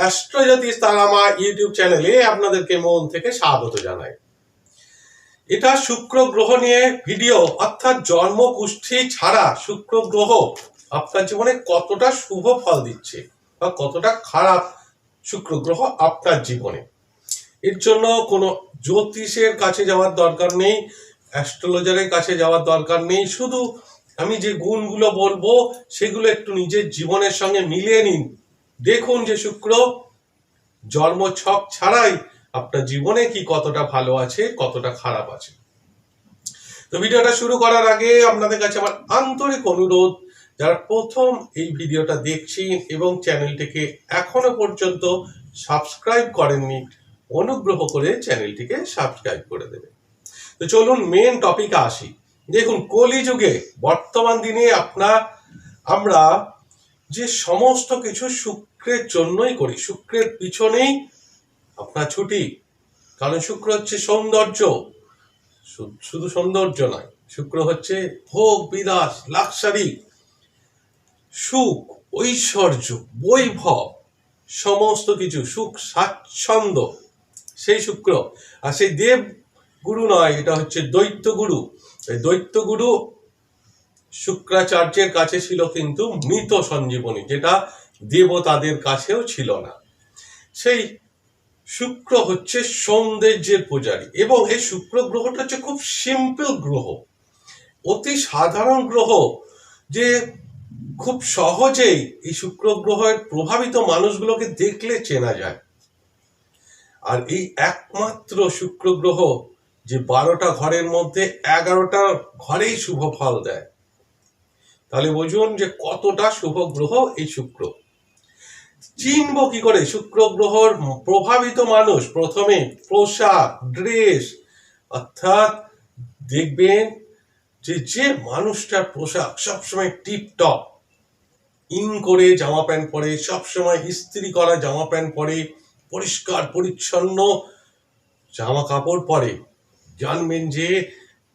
অ্যাস্ট্রোজ্যোতিষ তার আমার ইউটিউব চ্যানেলে আপনাদেরকে মন থেকে স্বাগত জানাই। এটা শুক্র গ্রহ নিয়ে ভিডিও, অর্থাৎ জন্ম কুষ্ঠি ছাড়া শুক্র গ্রহ আপনার জীবনে কতটা শুভ ফল দিচ্ছে বা কতটা খারাপ শুক্র গ্রহ আপনার জীবনে। এর জন্য কোনো জ্যোতিষের কাছে যাওয়ার দরকার নেই, অ্যাস্ট্রোলজারের কাছে যাওয়ার দরকার নেই। শুধু আমি যে গুণগুলো বলব, সেগুলো একটু নিজের জীবনের সঙ্গে মিলিয়ে নিন। দেখুন যে শুক্র জন্ম ছক ছাড়াই আপনার জীবনে কি কতটা ভালো আছে, কতটা খারাপ আছে। তো ভিডিওটা শুরু করার আগে আপনাদের কাছে আমার আন্তরিক অনুরোধ, যারা প্রথম এই ভিডিওটা দেখছেন এবং চ্যানেলটিকে এখনও পর্যন্ত সাবস্ক্রাইব করেননি, অনুগ্রহ করে চ্যানেলটিকে সাবস্ক্রাইব করে দেবেন। তো চলুন মেন টপিকে আসি। দেখুন, কলিযুগে, বর্তমান দিনে আপনার, আমরা যে সমস্ত কিছু শুক্রের জন্যই করি, শুক্রের পিছনেই আপনার ছুটি। কারণ শুক্র হচ্ছে সৌন্দর্য। শুধু সৌন্দর্য নয়, শুক্র হচ্ছে ভোগ বিলাস লাক্সারি, সুখ, ঐশ্বর্য, বৈভব, সমস্ত কিছু, সুখ, স্বাচ্ছন্দ্য। সেই শুক্র। আর সেই দেব গুরু নয়, এটা হচ্ছে দৈত্য গুরু। এই দৈত্য গুরু শুক্রাচার্যের কাছে ছিল কিন্তু মৃত সঞ্জীবনী, যেটা দেবতাদের কাছেও ছিল না। সেই শুক্র হচ্ছে সৌন্দর্যের পূজারী এবং এই শুক্র গ্রহটা হচ্ছে খুব সিম্পল গ্রহ। অতি সাধারণ গ্রহ যে খুব সহজেই এই শুক্র গ্রহের প্রভাবিত মানুষগুলোকে দেখলে চেনা যায়। আর এই একমাত্র শুক্র গ্রহ যে বারোটা ঘরের মধ্যে এগারোটা ঘরেই শুভ ফল দেয়। তাহলে বুঝুন যে কতটা শুভ গ্রহ এই শুক্র। চিনব কি করে? শুক্র গ্রহর প্রভাবিত মানুষ প্রথমে পোশাক, ড্রেস, অর্থাৎ দেখবেন যে যে মানুষটার পোশাক সবসময় টিপ টপ ইন করে জামা প্যান্ট পরে, সবসময় ইস্ত্রি করা জামা প্যান্ট পরে, পরিষ্কার, পরিচ্ছন্ন জামা কাপড় পরে। জানবেন যে,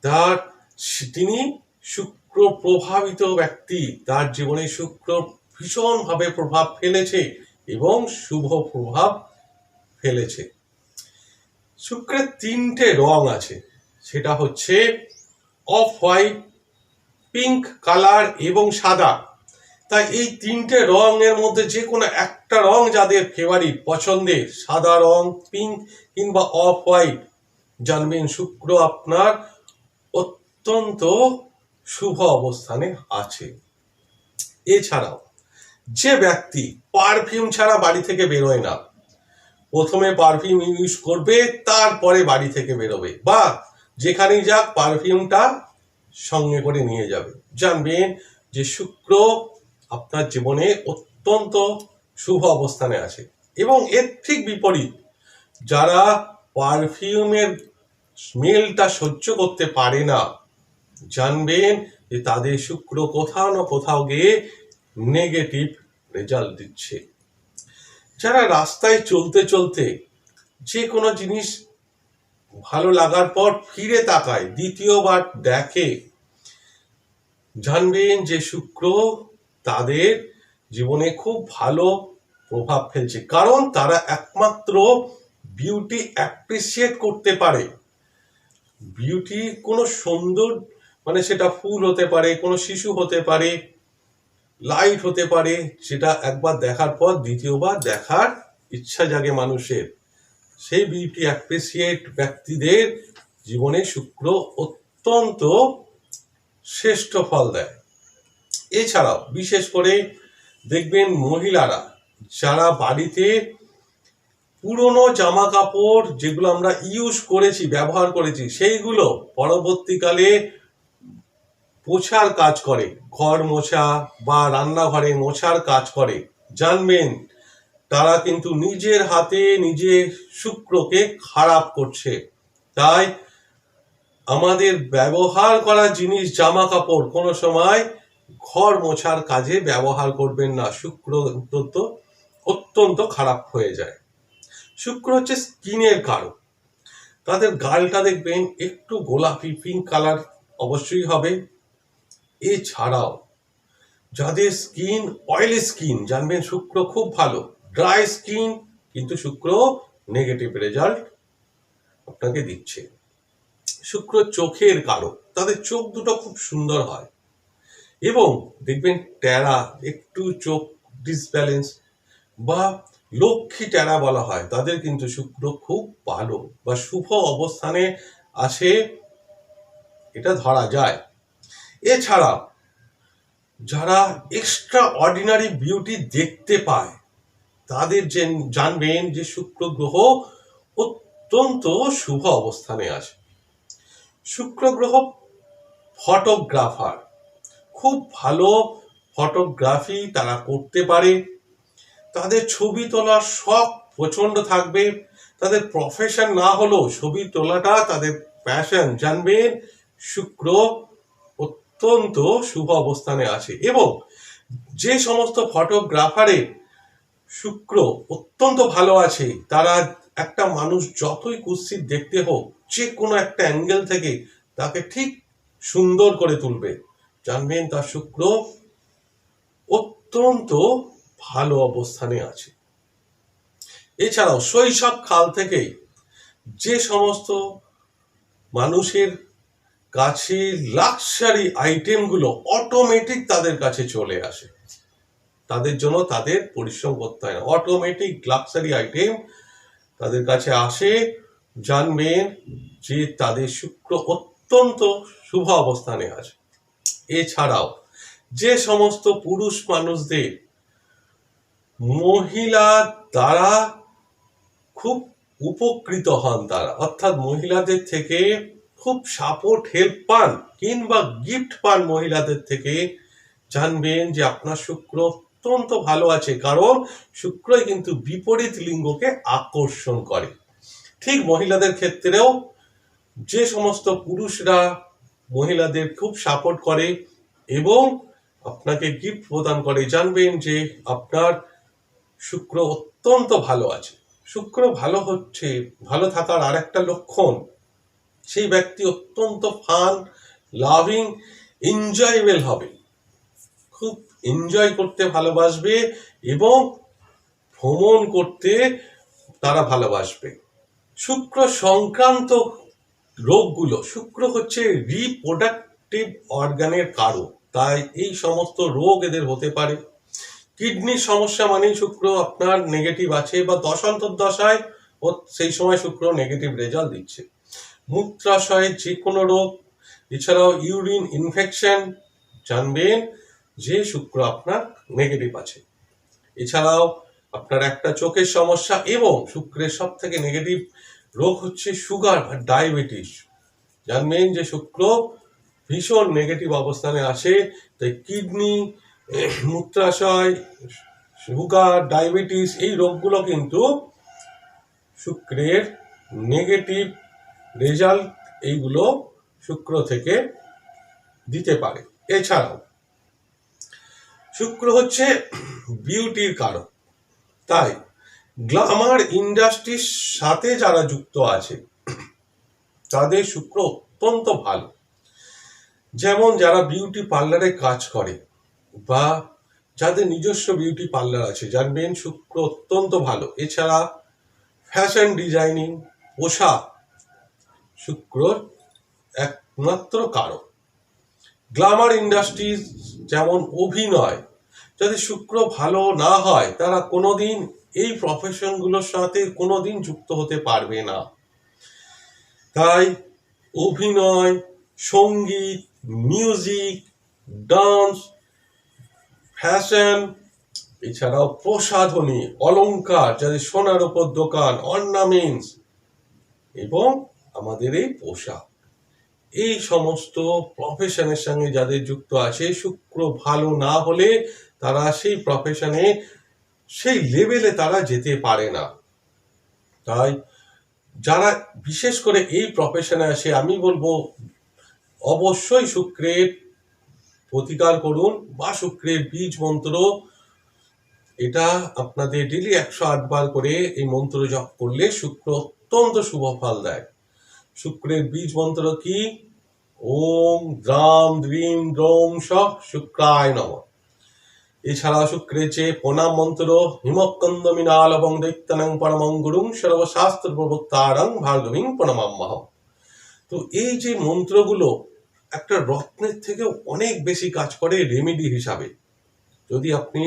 তার তিনি শুক্র প্রভাবিত ব্যক্তি। তার জীবনে শুক্র ভীষণভাবে প্রভাব ফেলেছে। এবং শুভ প্রভাব ফেলেছে। শুক্রের তিনটে রং আছে। সেটা হচ্ছে অফ হোয়াইট, পিঙ্ক কালার এবং সাদা। তাই এই তিনটে রঙের মধ্যে যে কোনো একটা রং যাদের ফেভারিট পছন্দের, সাদা রং পিঙ্ক কিংবা অফ হোয়াইট, জানবেন শুক্র আপনার অত্যন্ত শুভ অবস্থানে আছে। এছাড়াও যে ব্যক্তি পারফিউম ছাড়া বাড়ি থেকে বেরোয় না, প্রথমে পারফিউম ইউজ করবে, তারপরে বাড়ি থেকে বেরোবে বা যেখানেই যাক পারফিউমটা সঙ্গে করে নিয়ে যাবে। জানবেন যে শুক্র আপনার জীবনে অত্যন্ত শুভ অবস্থানে আছে এবং এর ঠিক বিপরীত, যারা পারফিউমের স্মেলটা সহ্য করতে পারে না, জানবেন যে তাদের শুক্র কোথাও না কোথাও গিয়ে নেগেটিভ রেজাল্ট দিচ্ছে। যারা রাস্তায় চলতে চলতে যে কোনো জিনিস ভালো লাগার পর ফিরে তাকায়, দ্বিতীয়বার দেখে, জানবেন যে শুক্র তাদের জীবনে খুব ভালো প্রভাব ফেলছে। কারণ তারা একমাত্র বিউটি অ্যাপ্রিসিয়েট করতে পারে। বিউটি কোনো সুন্দর মানে সেটা ফুল হতে পারে, কোনো শিশু হতে পারে লাইট হতে পারে, সেটা একবার দেখার পর দ্বিতীয়বার দেখার ইচ্ছা জাগে মানুষের। সেই বিউটি অ্যাপ্রিসিয়েট ব্যক্তিদের জীবনে শুক্র অত্যন্ত শ্রেষ্ঠ ফল দেয়। এছাড়াও বিশেষ করে দেখবেন মহিলারা, যারা বাড়িতে পুরনো জামা কাপড় যেগুলো আমরা ইউজ করেছি, ব্যবহার করেছি, সেইগুলো পরবর্তীকালে পোছার কাজ করে, ঘর মোছা বা রান্নাঘরে মোছার কাজ করে, জানবেন তারা কিন্তু নিজের হাতে নিজে শুক্রকে খারাপ করছে। তাই আমাদের ব্যবহার করা জিনিস জামা কাপড় কোনো সময় ঘর মোছার কাজে ব্যবহার করবেন না। শুক্র অত্যন্ত অত্যন্ত খারাপ হয়ে যায়। শুক্র হচ্ছে স্কিনের কারক তাদের গালটা দেখবেন একটু গোলাপি পিঙ্ক কালার অবশ্যই হবে। এছাড়াও, যাদের স্কিন অয়েলি স্কিন, জানবেন শুক্র খুব ভালো ড্রাই স্কিন, কিন্তু শুক্র নেগেটিভ রেজাল্ট আপনাকে দিচ্ছে। শুক্র চোখের কারক তাদের চোখ দুটো খুব সুন্দর হয়। এবং দেখবেন ট্যারা, একটু চোখ ডিসব্যালেন্স বা লক্ষ্মী ট্যারা বলা হয়, তাদের কিন্তু শুক্র খুব ভালো বা শুভ অবস্থানে আসে, এটা ধরা যায়। এছাড়া যারা এক্সট্রা অর্ডিনারি বিউটি দেখতে পায়, তাদের যে জানবেন যে শুক্র গ্রহ অত্যন্ত শুভ অবস্থানে আছে। শুক্র গ্রহ ফটোগ্রাফার খুব ভালো ফটোগ্রাফি তারা করতে পারে। তাদের ছবি তোলার শখ প্রচণ্ড থাকবে। তাদের প্রফেশন না হলেও ছবি তোলাটা তাদের প্যাশন জানবেন শুক্র অত্যন্ত শুভ অবস্থানে আছে এবং যে সমস্ত ফটোগ্রাফারের শুক্র অত্যন্ত ভালো আছে, তারা একটা মানুষ যতই কুৎসিত দেখতে হোক যে কোনো একটা অ্যাঙ্গেল থেকে তাকে ঠিক সুন্দর করে তুলবে। জানবেন তার শুক্র অত্যন্ত ভালো অবস্থানে আছে। এছাড়াও শৈশব কাল থেকেই যে সমস্ত মানুষের কাছে লাক্সারি আইটেমগুলো অটোমেটিক তাদের কাছে চলে আসে। তাদের জন্য তাদের পরিশ্রম করতে হয় না। অটোমেটিক লাক্সারি আইটেম তাদের কাছে আসে জানবেন যে তাদের শুক্র অত্যন্ত শুভ অবস্থানে আছে। এছাড়াও যে সমস্ত পুরুষ মানুষদের মহিলা দ্বারা খুব উপকৃত হন তারা। অর্থাৎ মহিলাদের থেকে খুব সাপোর্ট হেল্প পান কিংবা গিফট পান মহিলাদের থেকে, জানবেন যে আপনার শুক্র অত্যন্ত ভালো আছে। কারণ শুক্রই কিন্তু বিপরীত লিঙ্গকে আকর্ষণ করে। ঠিক মহিলাদের ক্ষেত্রেও যে সমস্ত পুরুষরা মহিলাদের খুব সাপোর্ট করে এবং আপনাকে গিফট প্রদান করে, জানবেন যে আপনার শুক্র অত্যন্ত ভালো আছে। শুক্র ভালো হচ্ছে, ভালো থাকার আর একটা লক্ষণ সেই ব্যক্তি অত্যন্ত ফান, লাভিং এনজয়েবল হবে। খুব এনজয় করতে ভালোবাসবে এবং ভ্রমণ করতে তারা ভালোবাসবে। শুক্র সংক্রান্ত রোগগুলো, শুক্র হচ্ছে রিপ্রোডাক্টিভ অর্গানের কারক, তাই এই সমস্ত রোগ এদের হতে পারে। কিডনির সমস্যা মানেই শুক্র আপনার নেগেটিভ আছে বা দশান্তর দশায় ও সেই সময় শুক্র নেগেটিভ রেজাল্ট দিচ্ছে। মূত্রাশয়ের যে কোনো রোগ, এছাড়াও ইউরিন ইনফেকশন জানবেন যে শুক্র আপনার নেগেটিভ আছে। এছাড়াও আপনার একটা চোখের সমস্যা এবং শুক্রের সব থেকে নেগেটিভ রোগ হচ্ছে সুগার বা ডায়াবেটিস জানবেন যে শুক্র ভীষণ নেগেটিভ অবস্থানে আসে, তাই কিডনি মূত্রাশয় সুগার ডায়াবেটিস এই রোগগুলো কিন্তু শুক্রের নেগেটিভ রেজাল্ট এইগুলো শুক্র থেকে দিতে পারে। এছাড়াও, শুক্র হচ্ছে বিউটির কারক। তাই গ্লামার ইন্ডাস্ট্রির সাথে যারা যুক্ত আছে, তাদের শুক্র অত্যন্ত ভালো। যেমন যারা বিউটি পার্লারে কাজ করে বা যাদের নিজস্ব বিউটি পার্লার আছে জানবেন শুক্র অত্যন্ত ভালো। এছাড়া ফ্যাশন ডিজাইনিং পোশাক শুক্রর একমাত্র কারণ গ্লামার ইন্ডাস্ট্রিজ যেমন অভিনয়, যদি শুক্র ভালো না হয়, তারা কোনোদিন এই প্রফেশনগুলোর সাথে কোনোদিন যুক্ত হতে পারবে না। তাই অভিনয়, সংগীত, মিউজিক, ডান্স, ফ্যাশন, এছাড়াও প্রসাধনী অলঙ্কার যাদের সোনার উপর দোকান, অর্নামেন্টস এবং আমাদের এই পোশাক। এই সমস্ত প্রফেশনের সঙ্গে যাদের যুক্ত আছে, শুক্র ভালো না হলে তারা সেই প্রফেশনে সেই লেভেলে তারা যেতে পারে না। তাই যারা বিশেষ করে এই প্রফেশনে আসে আমি বলব অবশ্যই শুক্রের প্রতিকার করুন বা শুক্রের বীজ মন্ত্র। এটা আপনাদের ডেলি একশো আটবার করে এই মন্ত্র জপ করলে শুক্র অত্যন্ত শুভ ফল দেয়। শুক্রের বীজ মন্ত্র কি? ওম দ্রাম দ্রিম দ্রোম স শুক্রায় নম। এছাড়া শুক্রের যে প্রণাম মন্ত্র হিমকন্দ মিনাল এবং দৈত্যানং পরমং গুরুং সর্বশাস্ত্র প্রবক্তারং ভার্গবীং প্রণমাম্যহম তো এই যে মন্ত্রগুলো একটা রত্নের থেকেও অনেক বেশি কাজ করে রেমেডি হিসাবে। যদি আপনি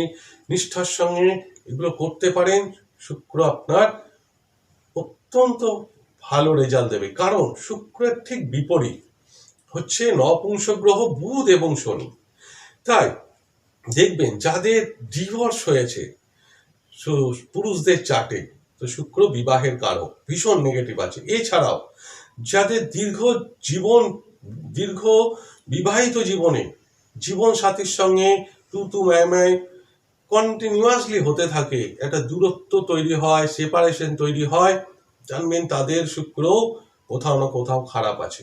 নিষ্ঠার সঙ্গে এগুলো করতে পারেন, শুক্র আপনার অত্যন্ত ভালো রেজাল্ট দেবে। কারণ শুক্রের ঠিক বিপরীত হচ্ছে নপুংস গ্রহ বুধ এবং শনি। তাই দেখবেন যাদের ডিভোর্স হয়েছে পুরুষদের চার্টে তো শুক্র বিবাহের কারক, ভীষণ নেগেটিভ আছে। এছাড়াও যাদের দীর্ঘ জীবন, দীর্ঘ বিবাহিত জীবনে জীবন সাথীর সঙ্গে তু তু ম্যায় কন্টিনিউয়াসলি হতে থাকে, একটা দূরত্ব তৈরি হয় সেপারেশন তৈরি হয় জানবেন তাদের শুক্র কোথাও না কোথাও খারাপ আছে।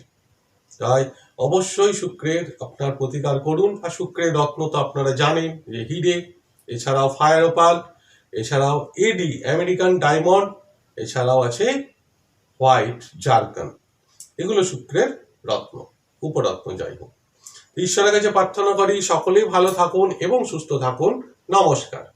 তাই অবশ্যই শুক্রের আপনার প্রতিকার করুন। আর শুক্রের রত্ন তো আপনারা জানেন যে হিরে, এছাড়াও ফায়ার ওপাল এছাড়াও এডি আমেরিকান ডায়মন্ড এছাড়াও আছে হোয়াইট জারকান এগুলো শুক্রের রত্ন উপরত্ন যাই হোক। ঈশ্বরের কাছে প্রার্থনা করি সকলেই ভালো থাকুন এবং সুস্থ থাকুন। নমস্কার।